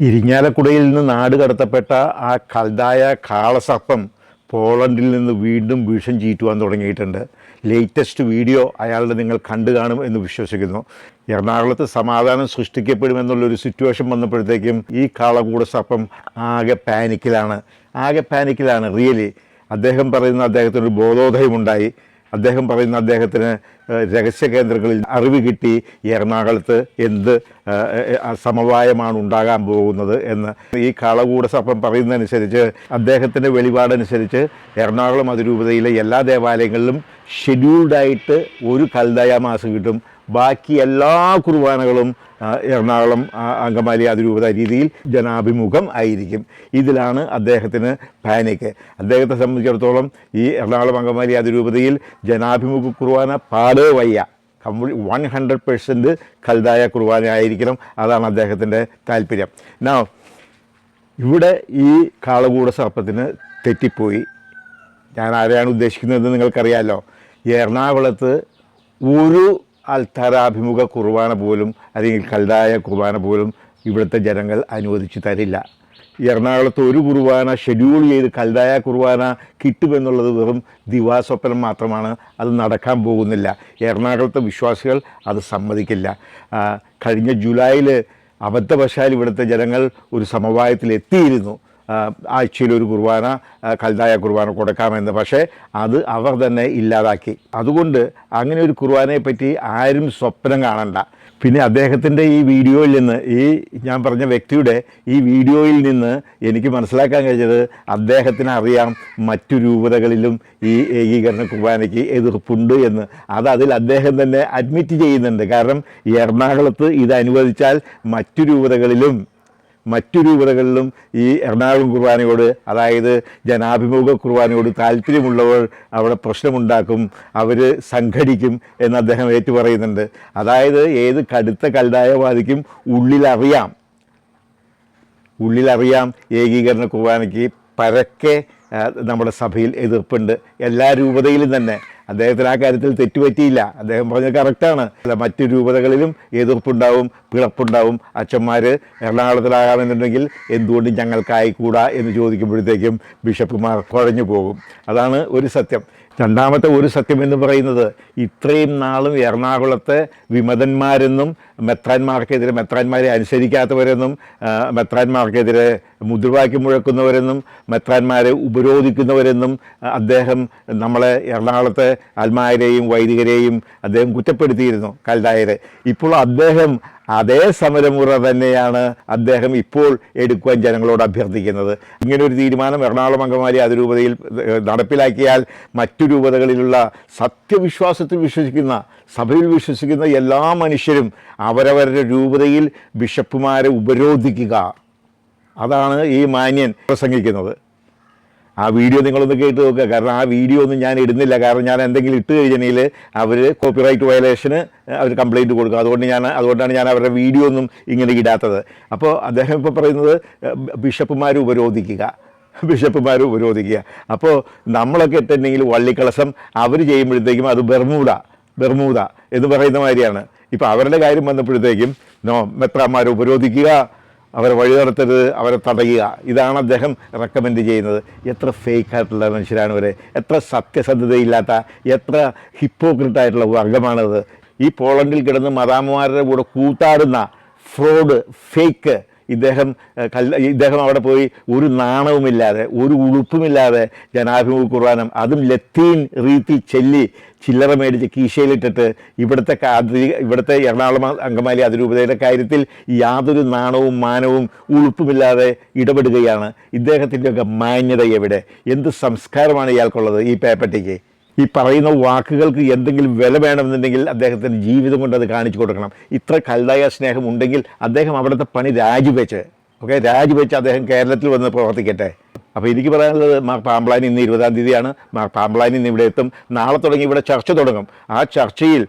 ഇരിങ്ങാലക്കുടയിൽ നിന്ന് നാട് കടത്തപ്പെട്ട ആ കൽതായ കാളസർപ്പം പോളണ്ടിൽ നിന്ന് വീണ്ടും ഭീഷണി ചീറ്റുവാൻ തുടങ്ങിയിട്ടുണ്ട്. ലേറ്റസ്റ്റ് വീഡിയോ അയാളുടെ നിങ്ങൾ കണ്ടു കാണും എന്ന് വിശ്വസിക്കുന്നു. എറണാകുളത്ത് സമാധാനം സൃഷ്ടിക്കപ്പെടുമെന്നുള്ളൊരു സിറ്റുവേഷൻ വന്നപ്പോഴത്തേക്കും ഈ കാളകൂട സർപ്പം ആകെ പാനിക്കിലാണ് ആകെ പാനിക്കിലാണ് റിയലി അദ്ദേഹം പറയുന്ന അദ്ദേഹത്തിനൊരു ബോധോദയമുണ്ടായി. അദ്ദേഹം പറയുന്ന അദ്ദേഹത്തിന് രഹസ്യ കേന്ദ്രങ്ങളിൽ അറിവ് കിട്ടി എറണാകുളത്ത് എന്ത് സമവായമാണ് ഉണ്ടാകാൻ പോകുന്നത് എന്ന്. ഈ കാളകൂട സർപ്പം പറയുന്നതനുസരിച്ച് അദ്ദേഹത്തിന്റെ വെളിപാടനുസരിച്ച് എറണാകുളം അതിരൂപതയിലെ എല്ലാ ദേവാലയങ്ങളിലും ഷെഡ്യൂൾഡായിട്ട് ഒരു കൽദയ മാസം കിട്ടും. ബാക്കി എല്ലാ കുർബാനകളും എറണാകുളം അങ്കമാലി അതിരൂപത രീതിയിൽ ജനാഭിമുഖം ആയിരിക്കും. ഇതിലാണ് അദ്ദേഹത്തിന് പാനിക്ക് അദ്ദേഹത്തെ സംബന്ധിച്ചിടത്തോളം ഈ എറണാകുളം അങ്കമാലി അതിരൂപതയിൽ ജനാഭിമുഖ കുർബാന പാടേ വയ്യ. കംപ്ലീറ്റ് വൺ ഹൺഡ്രഡ് പെർസെന്റ് കൽതായ കുർബാന ആയിരിക്കണം. അതാണ് അദ്ദേഹത്തിന്റെ താല്പര്യം. നാ ഇവിടെ ഈ കാളകൂട സർപ്പത്തിന് തെറ്റിപ്പോയി. ഞാൻ ആരെയാണ് ഉദ്ദേശിക്കുന്നതെന്ന് നിങ്ങൾക്കറിയാമല്ലോ എറണാകുളത്ത് ഒരു അൽത്തരാഭിമുഖ കുർബാന പോലും അല്ലെങ്കിൽ കൽതായ കുർബാന പോലും ഇവിടുത്തെ ജനങ്ങൾ അനുവദിച്ചു തരില്ല. എറണാകുളത്ത് ഒരു കുർബാന ഷെഡ്യൂൾ ചെയ്ത് കൽതായ കുർബാന കിട്ടുമെന്നുള്ളത് വെറും ദിവാസ്വപ്നം മാത്രമാണ്. അത് നടക്കാൻ പോകുന്നില്ല. എറണാകുളത്തെ വിശ്വാസികൾ അത് സമ്മതിക്കില്ല. കഴിഞ്ഞ ജൂലൈയിൽ അബദ്ധവശാൽ ഇവിടുത്തെ ജനങ്ങൾ ഒരു സമവായത്തിൽ എത്തിയിരുന്നു. ആഴ്ചയിൽ ഒരു കുർബാന കൽതായ കുർബാന കൊടുക്കാമെന്ന്. പക്ഷേ അത് അവർ തന്നെ ഇല്ലാതാക്കി. അതുകൊണ്ട് അങ്ങനെ ഒരു കുർബാനയെ പറ്റി ആരും സ്വപ്നം കാണണ്ട. പിന്നെ അദ്ദേഹത്തിന്റെ ഈ വീഡിയോയിൽ നിന്ന് ഈ ഞാൻ പറഞ്ഞ വ്യക്തിയുടെ ഈ വീഡിയോയിൽ നിന്ന് എനിക്ക് മനസ്സിലാക്കാൻ കഴിഞ്ഞത് അദ്ദേഹത്തിന് അറിയാം മറ്റു രൂപതകളിലും ഈ ഏകീകരണ കുർബാനയ്ക്ക് എതിർപ്പുണ്ട് എന്ന്. അത് അതിൽ അദ്ദേഹം തന്നെ അഡ്മിറ്റ് ചെയ്യുന്നുണ്ട്. കാരണം എറണാകുളത്ത് ഇത് അനുവദിച്ചാൽ മറ്റു രൂപതകളിലും മറ്റു രൂപതകളിലും ഈ എറണാകുളം കുർബാനയോട് അതായത് ജനാഭിമുഖ കുർബാനയോട് താല്പര്യമുള്ളവർ അവിടെ പ്രശ്നമുണ്ടാക്കും അവർ സംഘടിക്കും എന്ന് അദ്ദേഹം ഏറ്റുപറയുന്നുണ്ട്. അതായത് ഏത് കടുത്ത കൽതായവാദിക്കും ഉള്ളിലറിയാം. ഉള്ളിലറിയാം ഏകീകരണ കുർബാനയ്ക്ക് പരക്കെ നമ്മുടെ സഭയിൽ എതിർപ്പുണ്ട്. എല്ലാ രൂപതയിലും തന്നെ. അദ്ദേഹത്തിന് ആ കാര്യത്തിൽ തെറ്റുപറ്റിയില്ല. അദ്ദേഹം പറഞ്ഞത് കറക്റ്റാണ് മറ്റു രൂപതകളിലും എതിർപ്പുണ്ടാവും. പിളപ്പുണ്ടാവും അച്ഛന്മാർ എറണാകുളത്തിലാകാമെന്നുണ്ടെങ്കിൽ എന്തുകൊണ്ട് ഞങ്ങൾക്കായിക്കൂടാ എന്ന് ചോദിക്കുമ്പോഴത്തേക്കും ബിഷപ്പുമാർ കുഴഞ്ഞു പോകും. അതാണ് ഒരു സത്യം. രണ്ടാമത്തെ ഒരു സത്യം എന്ന് പറയുന്നത് ഇത്രയും നാളും എറണാകുളത്തെ വിമതന്മാരെന്നും മെത്രാന്മാർക്കെതിരെ മെത്രാന്മാരെ അനുസരിക്കാത്തവരെന്നും മെത്രാന്മാർക്കെതിരെ മുദ്രവാക്യം മുഴക്കുന്നവരെന്നും മെത്രാന്മാരെ ഉപരോധിക്കുന്നവരെന്നും അദ്ദേഹം നമ്മളെ എറണാകുളത്തെ ആത്മാരെയും വൈദികരെയും അദ്ദേഹം കുറ്റപ്പെടുത്തിയിരുന്നു കൽതായരെ ഇപ്പോൾ അദ്ദേഹം അതേ സമരമുറ തന്നെയാണ് അദ്ദേഹം ഇപ്പോൾ എടുക്കുവാൻ ജനങ്ങളോട് അഭ്യർത്ഥിക്കുന്നത്. ഇങ്ങനൊരു തീരുമാനം എറണാകുളം അംഗമാരി അതിരൂപതയിൽ നടപ്പിലാക്കിയാൽ മറ്റു രൂപതകളിലുള്ള സത്യവിശ്വാസത്തിൽ വിശ്വസിക്കുന്ന സഭയിൽ വിശ്വസിക്കുന്ന എല്ലാ മനുഷ്യരും അവരവരുടെ രൂപതയിൽ ബിഷപ്പുമാരെ ഉപരോധിക്കുക. അതാണ് ഈ മാന്യൻ പ്രസംഗിക്കുന്നത്. ആ വീഡിയോ നിങ്ങളൊന്ന് കേട്ട് നോക്കുക. കാരണം ആ വീഡിയോ ഒന്നും ഞാൻ ഇടുന്നില്ല. കാരണം ഞാൻ എന്തെങ്കിലും ഇട്ട് കഴിഞ്ഞിട്ടുണ്ടെങ്കിൽ അവർ കോപ്പിറൈറ്റ് വയലേഷന് അവർ കംപ്ലൈന്റ് കൊടുക്കും. അതുകൊണ്ട് ഞാൻ അതുകൊണ്ടാണ് ഞാൻ അവരുടെ വീഡിയോ ഒന്നും ഇങ്ങനെ ഇടാത്തത്. അപ്പോൾ അദ്ദേഹം ഇപ്പോൾ പറയുന്നത് ബിഷപ്പുമാർ ഉപരോധിക്കുക. ബിഷപ്പുമാർ ഉപരോധിക്കുക. അപ്പോൾ നമ്മളൊക്കെ ഇട്ടുണ്ടെങ്കിൽ വള്ളിക്കളസം അവർ ചെയ്യുമ്പോഴത്തേക്കും അത് ബെർമൂഡ ബെർമൂദ എന്ന് പറയുന്ന മാതിരിയാണ്. ഇപ്പോൾ അവരുടെ കാര്യം വന്നപ്പോഴത്തേക്കും നോ മെത്രാമാരെ ഉപരോധിക്കുക. അവരെ വഴി നടത്തരുത് അവരെ തടയുക. ഇതാണ് അദ്ദേഹം റെക്കമെൻഡ് ചെയ്യുന്നത്. എത്ര ഫേക്ക് ആയിട്ടുള്ള മനുഷ്യരാണ് ഇവരെ. എത്ര സത്യസന്ധതയില്ലാത്ത എത്ര ഹിപ്പോക്രിറ്റ് ആയിട്ടുള്ള വർഗമാണത്. ഈ പോളണ്ടിൽ കിടന്ന് മതാമ്മമാരുടെ കൂടെ കൂത്താടുന്ന ഫ്രോഡ് ഫേക്ക് ഇദ്ദേഹം കല്ല ഇദ്ദേഹം അവിടെ പോയി ഒരു നാണവുമില്ലാതെ ഒരു ഉളുപ്പുമില്ലാതെ ജനാഭിമുഖ കുർബാനം അതും ലത്തീൻ റീതി ചെല്ലി ചില്ലറ മേടിച്ച് കീശയിലിട്ടിട്ട് ഇവിടുത്തെ ഇവിടുത്തെ എറണാകുളം അങ്കമാലി അതിരൂപതയുടെ കാര്യത്തിൽ യാതൊരു നാണവും മാനവും ഉളുപ്പുമില്ലാതെ ഇടപെടുകയാണ്. ഇദ്ദേഹത്തിന്റെയൊക്കെ മാന്യത എവിടെ? എന്ത് സംസ്കാരമാണ് ഇയാൾക്കുള്ളത് ഈ പേപ്പറ്റിക്ക് ഈ പറയുന്ന വാക്കുകൾക്ക് എന്തെങ്കിലും വില വേണമെന്നുണ്ടെങ്കിൽ അദ്ദേഹത്തിന്റെ ജീവിതം കൊണ്ട് അത് കാണിച്ചു കൊടുക്കണം. ഇത്ര കൽതായ സ്നേഹം ഉണ്ടെങ്കിൽ അദ്ദേഹം അവിടുത്തെ പണി രാജിവെച്ച് ഓക്കെ രാജിവെച്ച് അദ്ദേഹം കേരളത്തിൽ വന്ന് പ്രവർത്തിക്കട്ടെ. അപ്പോൾ എനിക്ക് പറയാനുള്ളത് മാർ പാമ്പ്ലാനി ഇന്ന് ഇരുപതാം തീയതിയാണ്. മാർ പാമ്പ്ലാനി ഇന്ന് ഇവിടെ എത്തും. നാളെ തുടങ്ങി ഇവിടെ ചർച്ച തുടങ്ങും. ആ ചർച്ചയിൽ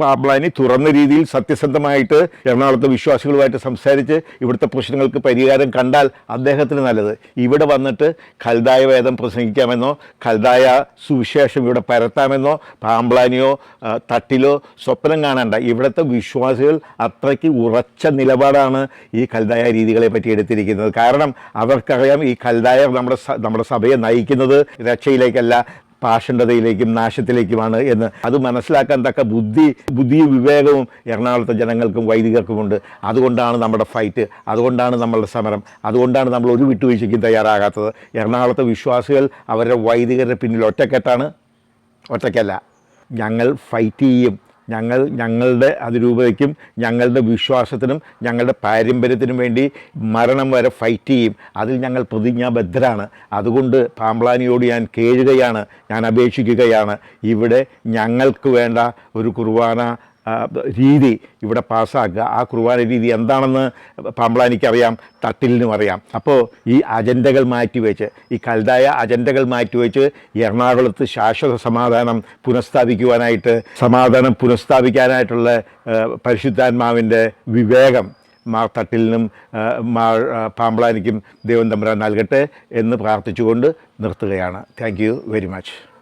പാബ്ലാനി തുറന്ന രീതിയിൽ സത്യസന്ധമായിട്ട് എറണാകുളത്തെ വിശ്വാസികളുമായിട്ട് സംസാരിച്ച് ഇവിടുത്തെ പ്രശ്നങ്ങൾക്ക് പരിഹാരം കണ്ടാൽ അദ്ദേഹത്തിന് നല്ലത്. ഇവിടെ വന്നിട്ട് ഖൽദായ വേദം പ്രസംഗിക്കാമെന്നോ ഖൽദായ സുവിശേഷം ഇവിടെ പരത്താമെന്നോ പാമ്പ്ലാനിയോ തട്ടിലോ സ്വപ്നം കാണണ്ട. ഇവിടുത്തെ വിശ്വാസികൾ അത്രയ്ക്ക് ഉറച്ച നിലപാടാണ് ഈ ഖൽദായ രീതികളെ പറ്റി എടുത്തിരിക്കുന്നത്. കാരണം അവർക്കറിയാം ഈ ഖൽദായർ നമ്മുടെ നമ്മുടെ സഭയെ നയിക്കുന്നത് രക്ഷയിലേക്കല്ല പാഷണ്ഡതയിലേക്കും നാശത്തിലേക്കുമാണ് എന്ന് അത് മനസ്സിലാക്കാൻ തക്ക ബുദ്ധി ബുദ്ധിയും വിവേകവും എറണാകുളത്തെ ജനങ്ങൾക്കും വൈദികർക്കുമുണ്ട്. അതുകൊണ്ടാണ് നമ്മുടെ ഫൈറ്റ് അതുകൊണ്ടാണ് നമ്മളുടെ സമരം അതുകൊണ്ടാണ് നമ്മൾ ഒരു വിട്ടുവീഴ്ചയ്ക്കും തയ്യാറാകാത്തത്. എറണാകുളത്തെ വിശ്വാസികൾ അവരുടെ വൈദികരുടെ പിന്നിൽ ഒറ്റക്കെട്ടാണ്? ഒറ്റയ്ക്കല്ല. ഞങ്ങൾ ഫൈറ്റ് ചെയ്യും. ഞങ്ങൾ ഞങ്ങളുടെ അതിരൂപതയ്ക്കും ഞങ്ങളുടെ വിശ്വാസത്തിനും ഞങ്ങളുടെ പാരമ്പര്യത്തിനും വേണ്ടി മരണം വരെ ഫൈറ്റ് ചെയ്യും. അതിൽ ഞങ്ങൾ പ്രതിജ്ഞാബദ്ധരാണ്. അതുകൊണ്ട് പാമ്പ്ലാനിയോട് ഞാൻ കേഴുകയാണ്. ഞാൻ അപേക്ഷിക്കുകയാണ്. ഇവിടെ ഞങ്ങൾക്ക് വേണ്ട ഒരു കുർബാന രീതി ഇവിടെ പാസ്സാക്കുക. ആ കുർബാന രീതി എന്താണെന്ന് പാമ്പ്ലാനിക്കറിയാം തട്ടിലിനും അറിയാം. അപ്പോൾ ഈ അജണ്ടകൾ മാറ്റിവെച്ച് ഈ കൽതായ അജണ്ടകൾ മാറ്റിവെച്ച് എറണാകുളത്ത് ശാശ്വത സമാധാനം പുനഃസ്ഥാപിക്കുവാനായിട്ട് സമാധാനം പുനഃസ്ഥാപിക്കാനായിട്ടുള്ള പരിശുദ്ധാത്മാവിന്റെ വിവേകം മാർ തട്ടിലിനും മാ ആ, ദൈവം തമ്പുരാൻ നൽകട്ടെ എന്ന് പ്രാർത്ഥിച്ചുകൊണ്ട് നിർത്തുകയാണ്. Thank very much